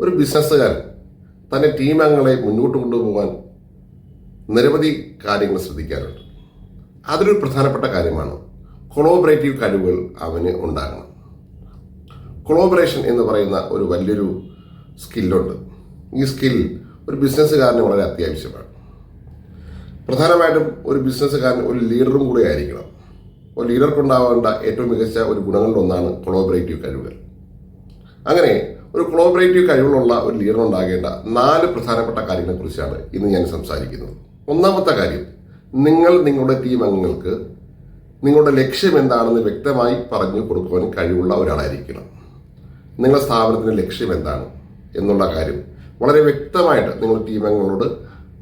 ഒരു ബിസിനസ്സുകാരൻ തന്റെ ടീം അംഗങ്ങളെ മുന്നോട്ട് കൊണ്ടുപോകാൻ നിരവധി കാര്യങ്ങൾ ശ്രദ്ധിക്കാറുണ്ട്. അതൊരു പ്രധാനപ്പെട്ട കാര്യമാണ്. കൊളോബറേറ്റീവ് കഴിവുകൾ അവന് ഉണ്ടാകണം. കൊളോബറേഷൻ എന്ന് പറയുന്ന ഒരു വലിയൊരു സ്കില്ലുണ്ട് ഈ സ്കിൽ ഒരു ബിസിനസ്സുകാരന് വളരെ അത്യാവശ്യമാണ്. പ്രധാനമായിട്ടും ഒരു ബിസിനസ്സുകാരൻ ഒരു ലീഡറും കൂടെ ആയിരിക്കണം. ഒരു ലീഡർക്കുണ്ടാവേണ്ട ഏറ്റവും മികച്ച ഒരു ഗുണങ്ങളിൽ ഒന്നാണ് കൊളോബറേറ്റീവ് കഴിവുകൾ. അങ്ങനെ ഒരു കൊളോബറേറ്റീവ് കഴിവുള്ള ഒരു ലീഡർ ഉണ്ടാകേണ്ട നാല് പ്രധാനപ്പെട്ട കാര്യങ്ങളെക്കുറിച്ചാണ് ഇന്ന് ഞാൻ സംസാരിക്കുന്നത്. ഒന്നാമത്തെ കാര്യം നിങ്ങൾ നിങ്ങളുടെ ടീം അംഗങ്ങൾക്ക് നിങ്ങളുടെ ലക്ഷ്യം എന്താണെന്ന് വ്യക്തമായി പറഞ്ഞു കൊടുക്കുവാൻ കഴിവുള്ള ഒരാളായിരിക്കണം. നിങ്ങളുടെ സ്ഥാപനത്തിന്റെ ലക്ഷ്യം എന്താണ് എന്നുള്ള കാര്യം വളരെ വ്യക്തമായിട്ട് നിങ്ങൾ ടീം അംഗങ്ങളോട്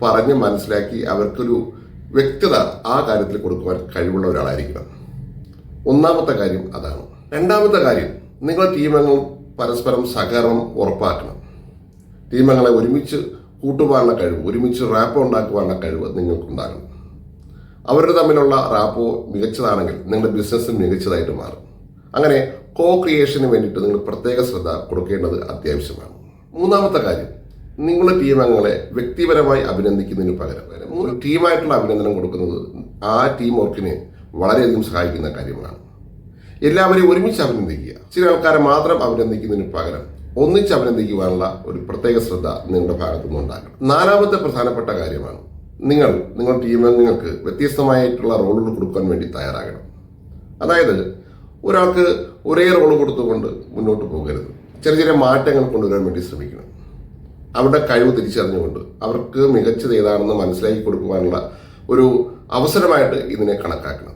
പറഞ്ഞ് മനസ്സിലാക്കി അവർക്കൊരു വ്യക്തത ആ കാര്യത്തിൽ കൊടുക്കുവാൻ കഴിവുള്ള ഒരാളായിരിക്കണം. ഒന്നാമത്തെ കാര്യം അതാണ്. രണ്ടാമത്തെ കാര്യം നിങ്ങളുടെ ടീം അംഗങ്ങൾ പരസ്പരം സഹകരണം ഉറപ്പാക്കണം. ടീമങ്ങളെ ഒരുമിച്ച് കൂട്ടുവാനുള്ള കഴിവ് ഒരുമിച്ച് റാപ്പോ ഉണ്ടാക്കുവാനുള്ള കഴിവ് നിങ്ങൾക്കുണ്ടാകണം. അവരുടെ തമ്മിലുള്ള റാപ്പോ മികച്ചതാണെങ്കിൽ നിങ്ങളുടെ ബിസിനസ് മികച്ചതായിട്ട് മാറും. അങ്ങനെ കോ ക്രിയേഷന് വേണ്ടിയിട്ട് നിങ്ങൾ പ്രത്യേക ശ്രദ്ധ കൊടുക്കേണ്ടത് അത്യാവശ്യമാണ്. മൂന്നാമത്തെ കാര്യം നിങ്ങളുടെ ടീം അംഗങ്ങളെ വ്യക്തിപരമായി അഭിനന്ദിക്കുന്നതിന് പകരം ടീമായിട്ടുള്ള അഭിനന്ദനം കൊടുക്കുന്നത് ആ ടീം വർക്കിനെ വളരെയധികം സഹായിക്കുന്ന കാര്യമാണ് എല്ലാവരെയും ഒരുമിച്ച് അഭിനന്ദിക്കുക. ചില ആൾക്കാരെ മാത്രം അഭിനന്ദിക്കുന്നതിന് പകരം ഒന്നിച്ച് അഭിനന്ദിക്കുവാനുള്ള ഒരു പ്രത്യേക ശ്രദ്ധ നിങ്ങളുടെ ഭാഗത്തു നിന്നുണ്ടാകണം നാലാമത്തെ പ്രധാനപ്പെട്ട കാര്യമാണ് നിങ്ങൾ നിങ്ങളുടെ ടീം അംഗങ്ങൾക്ക് വ്യത്യസ്തമായിട്ടുള്ള റോളുകൾ കൊടുക്കാൻ വേണ്ടി തയ്യാറാകണം. അതായത് ഒരാൾക്ക് ഒരേ റോൾ കൊടുത്തുകൊണ്ട് മുന്നോട്ട് പോകരുത്. ചെറിയ ചെറിയ മാറ്റങ്ങൾ കൊണ്ടുവരാൻ വേണ്ടി ശ്രമിക്കണം. അവരുടെ കഴിവ് തിരിച്ചറിഞ്ഞുകൊണ്ട് അവർക്ക് മികച്ചത് ഏതാണെന്ന് മനസ്സിലാക്കി കൊടുക്കുവാനുള്ള ഒരു അവസരമായിട്ട് ഇതിനെ കണക്കാക്കണം.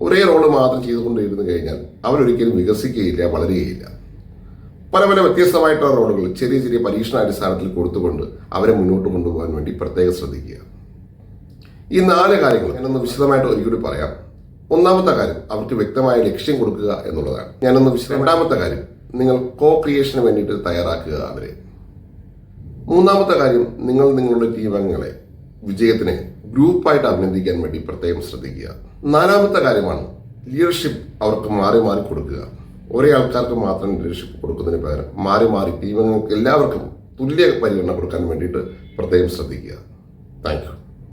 ഒരേ റോൾ മാത്രം ചെയ്തുകൊണ്ടിരുന്നു കഴിഞ്ഞാൽ അവരൊരിക്കലും വികസിക്കുകയില്ല വളരുകയില്ല. പല പല വ്യത്യസ്തമായിട്ടുള്ള റോളുകൾ ചെറിയ ചെറിയ പരീക്ഷണാടിസ്ഥാനത്തിൽ കൊടുത്തുകൊണ്ട് അവരെ മുന്നോട്ട് കൊണ്ടുപോകാൻ വേണ്ടി പ്രത്യേകം ശ്രദ്ധിക്കുക. ഈ നാല് കാര്യങ്ങൾ ഞാനൊന്ന് വിശദമായിട്ട് ഒരിക്കലും പറയാം. ഒന്നാമത്തെ കാര്യം അവർക്ക് വ്യക്തമായ ലക്ഷ്യം കൊടുക്കുക എന്നുള്ളതാണ്. ഞാനൊന്ന് വിശദം രണ്ടാമത്തെ കാര്യം നിങ്ങൾ കോ ക്രിയേഷന് വേണ്ടിയിട്ട് തയ്യാറാക്കുക അവരെ. മൂന്നാമത്തെ കാര്യം നിങ്ങൾ നിങ്ങളുടെ ടീം അംഗങ്ങളെ വിജയത്തിനെ ഗ്രൂപ്പായിട്ട് അഭിനന്ദിക്കാൻ വേണ്ടി പ്രത്യേകം ശ്രദ്ധിക്കുക. നാലാമത്തെ കാര്യമാണ് ലീഡർഷിപ്പ് അവർക്ക് മാറി മാറി കൊടുക്കുക. ഒരേ ആൾക്കാർക്ക് മാത്രം ലീഡർഷിപ്പ് കൊടുക്കുന്നതിന് പകരം മാറി മാറി ടീമുകൾക്ക് എല്ലാവർക്കും തുല്യ പരിഗണന കൊടുക്കാൻ വേണ്ടിയിട്ട് പ്രത്യേകം ശ്രദ്ധിക്കുക. താങ്ക്